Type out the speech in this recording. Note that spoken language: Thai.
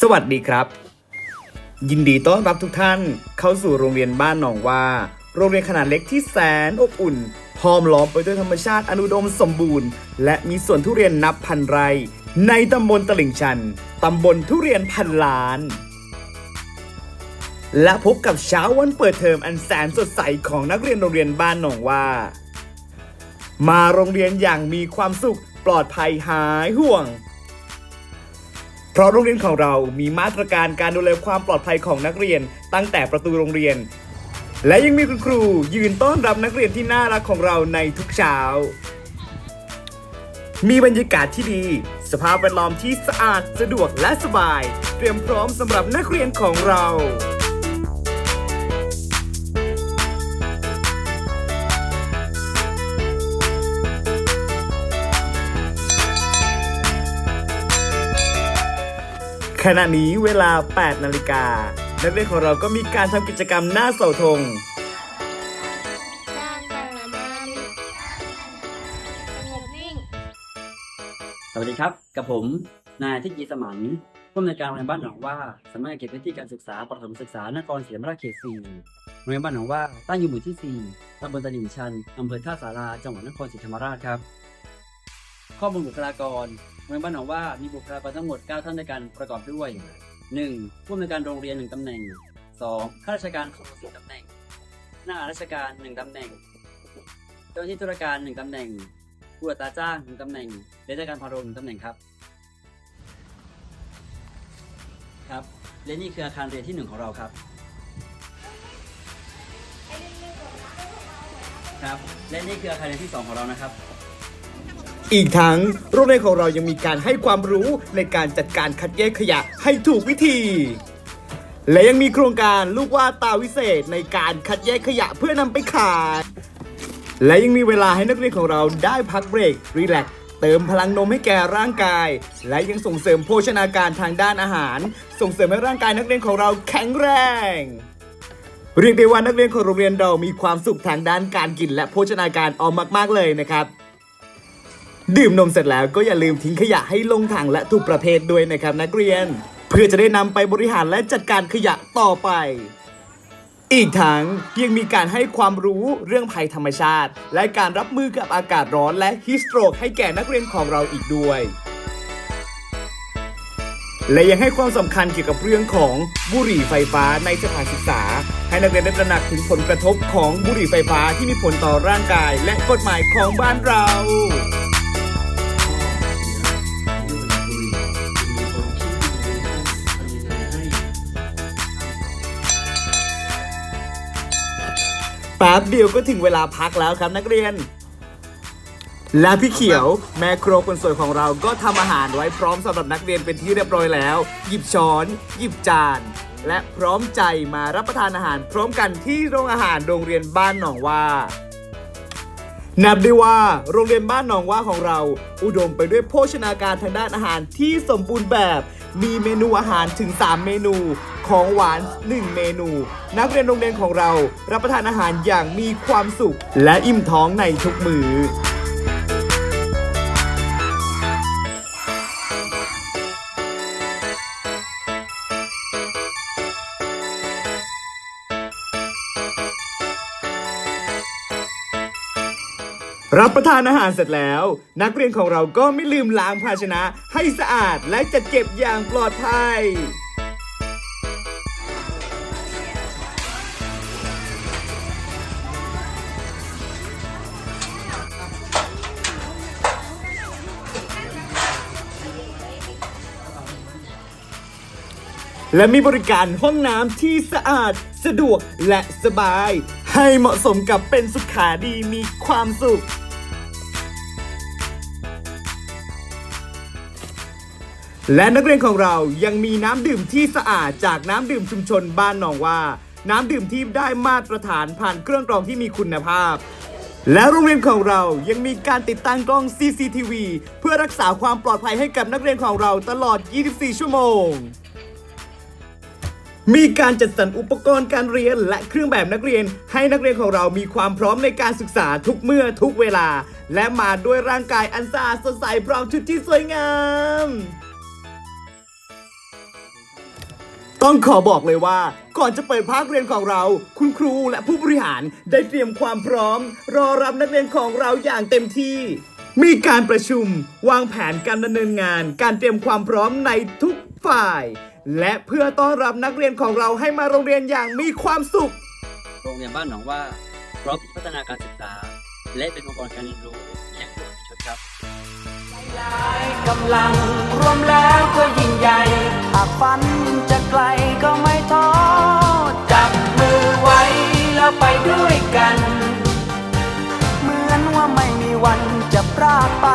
สวัสดีครับ ยินดีต้อนรับทุกท่านเข้าสู่โรงเรียนบ้านหนองว่า โรงเรียนขนาดเล็กที่แสนอบอุ่นห้อมล้อมไปด้วยธรรมชาติอนุดมสมบูรณ์ และมีสวนทุเรียนนับพันไร่ ในตำบลตลิ่งชัน ตำบลทุเรียนพันล้าน และพบกับเช้าวันเปิดเทอมอันแสนสดใสของนักเรียนโรงเรียนบ้านหนองว่า มาโรงเรียนอย่างมีความสุขปลอดภัยหายห่วง เพราะโรงเรียนของเรามีมาตรการการดูแลความปลอดภัยของนักเรียน ตั้งแต่ประตูโรงเรียน และยังมีคุณครูยืนต้อนรับนักเรียนที่น่ารักของเราในทุกเช้า มีบรรยากาศที่ดี สภาพแวดล้อมที่สะอาดสะดวกและสบาย เตรียมพร้อมสำหรับนักเรียนของเรา ขณะนี้เวลา 8 นาฬิกา นักเรียนของเราก็มีการทำกิจกรรมหน้าเสาธงสร้างพลังงานสงบนิ่งสวัสดีครับ กับผม นายทิกีสมันผู้อำนวยการโรงเรียนบ้านหนองว่าสำนักงานเขตพื้นที่การศึกษาประถมศึกษานครศรีธรรมราชเขต4โรงเรียนบ้านหนองว่าตั้งอยู่หมู่ที่ 4ตำบลตลิ่งชันอำเภอท่าสาราจังหวัดนครศรีธรรมราชครับ ข้อมูลบุคลากร โรงเรียนบ้านหนองว่ามีบุคลากรทั้งหมด 9 ท่านในการประกอบด้วย 1. ผู้อำนวยการโรงเรียน 1ตำแหน่ง 2. ข้าราชการครู4ตำแหน่ง หน้าราชการ 1ตำแหน่ง เจ้าหน้าที่ธุรการ 1ตำแหน่ง ผู้อัตราจ้าง 1ตำแหน่งเลขาการพาโรง1ตำแหน่งครับ ครับและนี่คืออาคารเรียนที่หนึ่งของเราครับ ครับ และนี่คืออาคารเรียนที่สองของเรานะครับ อีกทั้งโรงเรียนของเรายังมีการให้ความรู้ในการจัดการคัดแยกขยะให้ถูกวิธี และยังมีโครงการลูกว่าตาวิเศษในการคัดแยกขยะเพื่อนำไปขาย และยังมีเวลาให้นักเรียนของเราได้พักเบรกรีแลกเติมพลังนมให้แก่ร่างกาย และยังส่งเสริมโภชนาการทางด้านอาหาร ส่งเสริมให้ร่างกายนักเรียนของเราแข็งแรง เรียกได้ว่านักเรียนของโรงเรียนเรามีความสุขทางด้านการกินและโภชนาการออมมาก ๆ เลยนะครับ ดื่มนมเสร็จแล้วก็อย่าลืมทิ้งขยะให้ลงถังและถูกประเภทด้วยนะครับนักเรียน เพื่อจะได้นำไปบริหารและจัดการขยะต่อไป อีกทั้งยังมีการให้ความรู้เรื่องภัยธรรมชาติ และการรับมือกับอากาศร้อนและฮิสโตรกให้แก่นักเรียนของเราอีกด้วย และยังให้ความสำคัญเกี่ยวกับเรื่องของบุหรี่ไฟฟ้าในสถานศึกษา ให้นักเรียนได้ตระหนักถึงผลกระทบของบุหรี่ไฟฟ้าที่มีผลต่อร่างกาย และกฎหมายของบ้านเรา ป๊บเดียวก็ถึงเวลาพักแล้วครับนักเรียน และพี่เขียวแม่ครัวคนสวยของเราก็ทำอาหารไว้พร้อมสำหรับนักเรียนเป็นที่เรียบร้อยแล้ว หยิบช้อน หยิบจาน และพร้อมใจมารับประทานอาหาร พร้อมกันที่โรงอาหารโรงเรียนบ้านหนองว่านับได้ว่าโรงเรียนบ้านหนองว่าของเรา อุดมไปด้วยโภชนาการทางด้านอาหารที่สมบูรณ์แบบ มีเมนูอาหารถึง 3 เมนูของหวาน 1 เมนู นักเรียนโรงเรียนของเรารับประทานอาหารอย่างมีความสุข และอิ่มท้องในทุกมือ รับประทานอาหารเสร็จแล้ว นักเรียนของเราก็ไม่ลืมล้างภาชนะให้สะอาดและจัดเก็บอย่างปลอดภัย และมีบริการห้องน้ำที่สะอาด สะดวกและสบาย ให้เหมาะสมกับเป็นสุขาดีมีความสุข และนักเรียนของเรายังมีน้ำดื่มที่สะอาดจากน้ำดื่มชุมชนบ้านหนองว่า น้ำดื่มที่ได้มาตรฐานผ่านเครื่องกรองที่มีคุณภาพ และโรงเรียนของเรายังมีการติดตั้งกล้อง CCTV เพื่อรักษาความปลอดภัยให้กับนักเรียนของเราตลอด 24 ชั่วโมง มีการจัดสรรอุปกรณ์การเรียนและเครื่องแบบนักเรียน ให้นักเรียนของเรามีความพร้อมในการศึกษาทุกเมื่อทุกเวลา และมาด้วยร่างกายอันสะอาดสดใสพร้อมชุดที่สวยงาม ต้องขอบอกเลยว่า ก่อนจะเปิดภาคเรียนของเรา คุณครูและผู้บริหารได้เตรียมความพร้อม รอรับนักเรียนของเราอย่างเต็มที่ มีการประชุม วางแผนการดำเนินงาน การเตรียมความพร้อมในทุกฝ่าย และเพื่อต้อนรับนักเรียนของเราให้มาโรงเรียนอย่างมีความสุข โรงเรียนบ้านหนองว่าพร้อมพัฒนาการศึกษา และเป็นองค์กรการเรียนรู้อย่างครบชุดครับหลายกำลังรวมแล้วก็ยิ่งใหญ่หากฝัน พรากไป